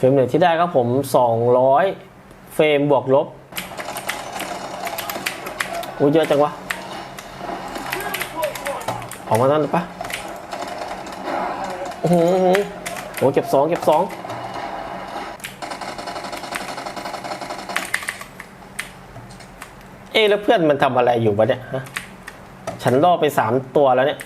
เฟรมเรทที่ได้ครับผม 200 เฟรมบวกลบอู้เยอะจังวะ ออกมานั่นปะโอ้โหโอ้โหโอ้โหเก็บสองเก็บสองเอ๊แล้วเพื่อนมันทำอะไรอยู่วะเนี่ยฮะฉันล่อไปสามตัวแล้วเนี่ย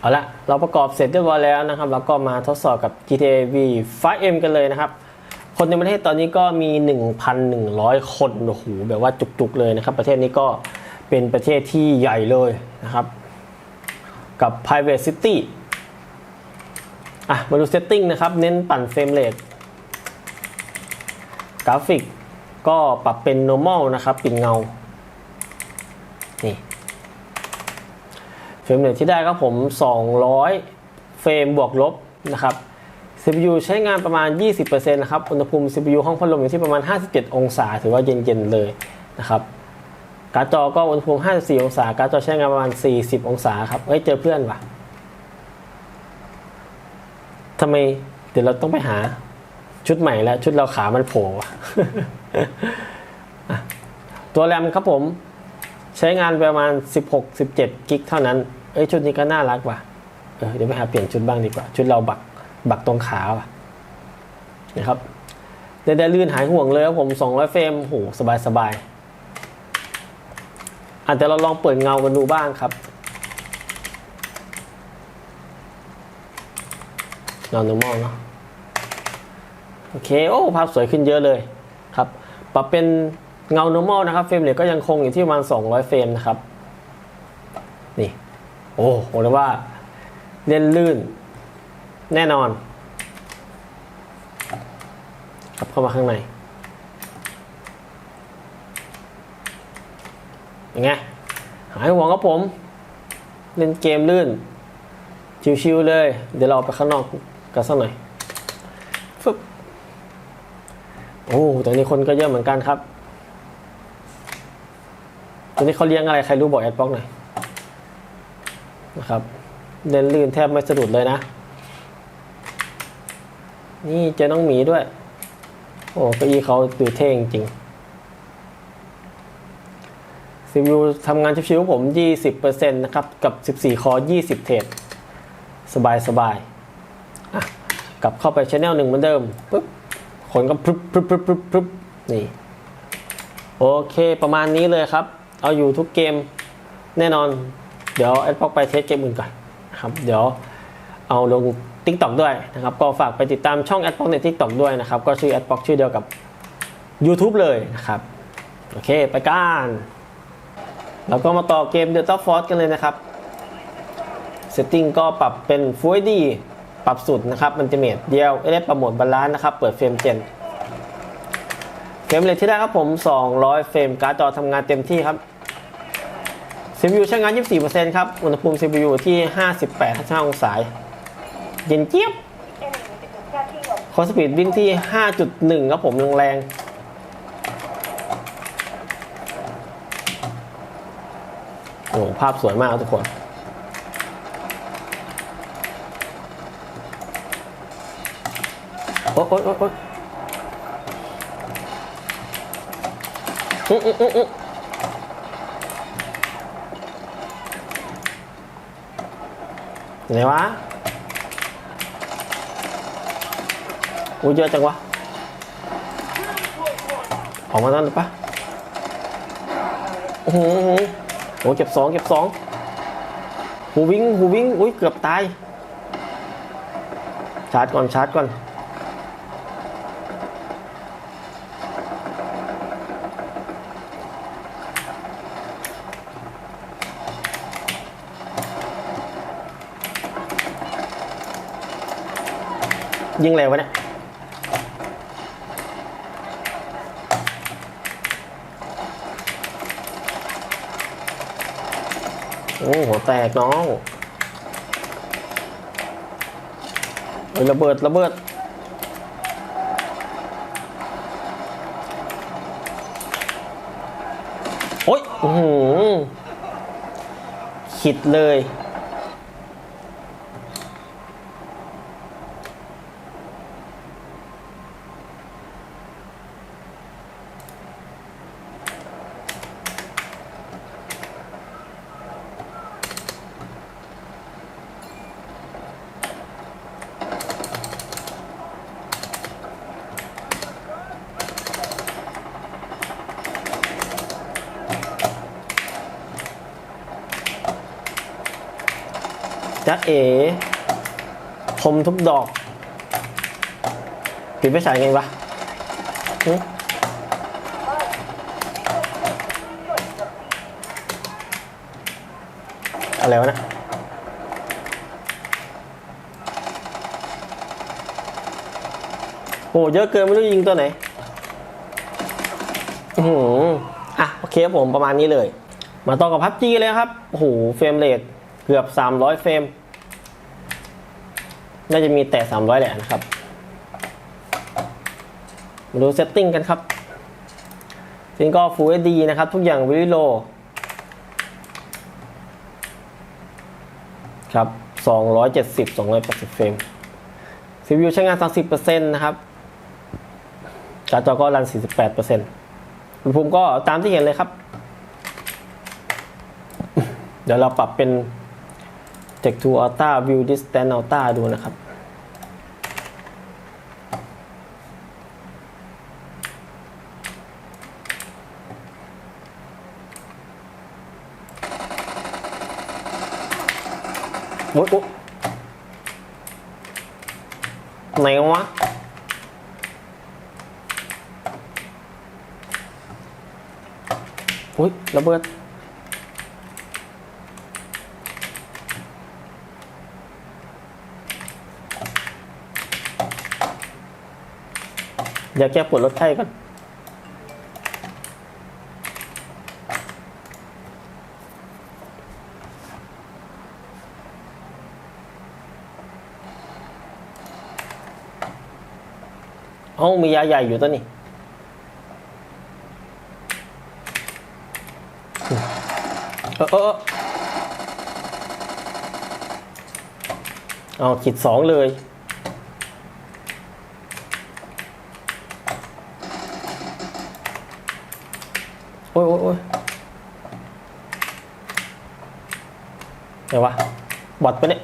เอาละเราประกอบเสร็จเรียบร้อยแล้วนะครับแล้วก็มาทดสอบกับ GTA V 5M กันเลยนะครับ คนในประเทศตอนนี้ก็มี 1,100 คนโอ้โหแบบว่าจุกๆเลยนะครับ ประเทศนี้ก็เป็นประเทศที่ใหญ่เลยนะครับ กับ private city อะมาดู setting นะครับ เน้นปั่นเฟรมเรทกราฟิกก็ปรับเป็น normal นะครับ ปิดเงา นี่ รมเรทที่ได้ครับผม 200 เฟรมบวกลบนะครับ CPU ใช้งานประมาณ 20%นะครับ อุณหภูมิ CPU ห้องพัดลมอยู่ที่ประมาณ 57 องศา ถือว่าเย็นๆเลยนะครับการ์ดจอก็อุณหภูมิ 54 องศา การ์ดจอใช้งานประมาณ 40 องศาครับ เฮ้ย เจอเพื่อนว่ะทำไมเดี๋ยวเราต้องไปหาชุดใหม่แล้ว ชุดเราขามันโผล่อะตัวแรมครับผม ใช้งานประมาณ 16 17 กิกเท่านั้น เอ้ยชุดนี้ก็น่ารักว่ะเออเดี๋ยวไปหาเปลี่ยนชุดบ้างดีกว่า ชุดเราบักบักตรงขาว่ะนะครับได้ได้ลื่นหายห่วงเลยครับผม200เฟรมโหสบายสบายอาจจะเราลองเปิดเงากันดูบ้างครับเงา normal เนาะโอเคโอ้ภาพสวยขึ้นเยอะเลยครับปรับเป็นเงา normal นะครับเฟรมเรทก็ยังคงอยู่ที่ประมาณ 200 เฟรมนะครับ โอ้โหเลยว่าเล่นลื่น แน่นอนกลับเข้ามาข้างในยังไงหายห่วงครับผม เล่นเกมลื่น ชิวๆเลย เดี๋ยวเราไปข้างนอกกันสักหน่อยฟึบโอ้ตอนนี้คนก็เยอะเหมือนกันครับตอนนี้เขาเลี้ยงอะไรใครรู้บอกแอดบล็อกหน่อย นะครับเล่นลื่นแทบไม่สะดุดเลยนะ นี่เจอน้องหมีด้วย โอ้เก้าอี้เขาดูเท่จริงซีวิวทำงานชิวๆผม 20%นะครับ กับ 14 คอ 20 เทรดสบายสบายๆกลับเข้าไปช anel หนึ่งเหมือนเดิมปุ๊บขนก็พรึบพรึบพรึบพรึบพรึบนี่ โอเคประมาณนี้เลยครับ เอาอยู่ทุกเกมแน่นอน เดี๋ยวแอดพ็อกไปเทสเกมอื่นก่อนนะครับเดี๋ยวเอาลงทิกตอกด้วยนะครับ ก็ฝากไปติดตามช่องแอดพ็อกในทิกตอกด้วยนะครับ ก็ชื่อแอดพ็อกชื่อเดียวกับ YouTube เลยนะครับ โอเค ไปกันแล้วก็มาต่อเกม Delta Force กันเลยนะครับ Setting ก็ปรับเป็น Full HD ปรับสุดนะครับมันจะเมดเดียวได้ปรับโหมดบาลานซ์นะครับ เปิดเฟรมเจนเฟรมเรทที่ได้ครับผม 200 เฟรมการ์ดจอทำงานเต็มที่ครับ CPU ใช้งาน 24%ครับ อุณหภูมิ CPU ที่ 58-55องศาเย็นเจี๊ยบคอสปีดวิ่งที่ 5.1 ครับผมแรงโอ้ภาพสวยมากครับทุกคนโอ๊ยโอ๊ยโอ๊ยโอ๊ยอื้ออื้ออื้ออื้อ ไหนวะอู้เยอะจังวะ ออกมาตั้งหรือปะโอ้โหโอ้โหโอ้เก็บสองเก็บสองหูวิ่งหูวิ่ง อุ้ยเกือบตาย ชาร์จก่อนชาร์จก่อน ยิงเร็ววะเนี่ยโอ้หัวแตกน้องเฮ้ยระเบิดระเบิดโอ๊ยอือหือขิดเลย จะเอ๋คมทุกดอก ปิดไฟฉายไงวะอะไรวะนะโอ้เยอะเกินไม่รู้ยิงตัวไหนอือหืออะโอเคครับผมประมาณนี้เลย มาต่อกับพับจีเลยครับโอ้โหเฟรมเรทเกือบ 300 เฟรม น่าจะมีแต่ 300แหละนะครับ มาดูเซตติ้งกันครับซิงก็ Full HD นะครับ ทุกอย่างวิดีโลครับ 270 280 เฟรม CPU ใช้งาน 30%นะครับ การ์ดจอก็รัน 48%อุณหภูมิก็ตามที่เห็นเลยครับ เดี๋ยวเราปรับเป็น จากทูอัลต้าวิวดิสแตนอัลต้าดูนะครับ โอ้ยโอ๊ไหนวะโอ้ยระเบิด ยากแก้ปวดลดไข้ก่อนเอ้ามียาใหญ่อยู่ตัวนี้เออเออเออเอาขีดสองเลย โอ้ยโอ้ยโอ้ยไหนววะ บอดปะเนี่ย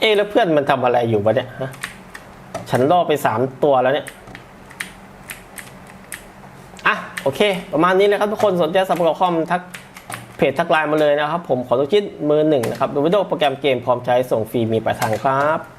เอ๊ะแล้วเพื่อนมันทำอะไรอยู่วะเนี่ยฮะฉันล่อไปสามตัวแล้วเนี่ย อะ โอเค ประมาณนี้นะครับทุกคนสนใจสับประกอบคอมทักเพจทักไลน์มาเลยนะครับ ผมขอตัวคิดมือหนึ่งนะครับดูวิดีโอโปรแกรมเกมพร้อมใช้ส่งฟรีมีปลายทางครับ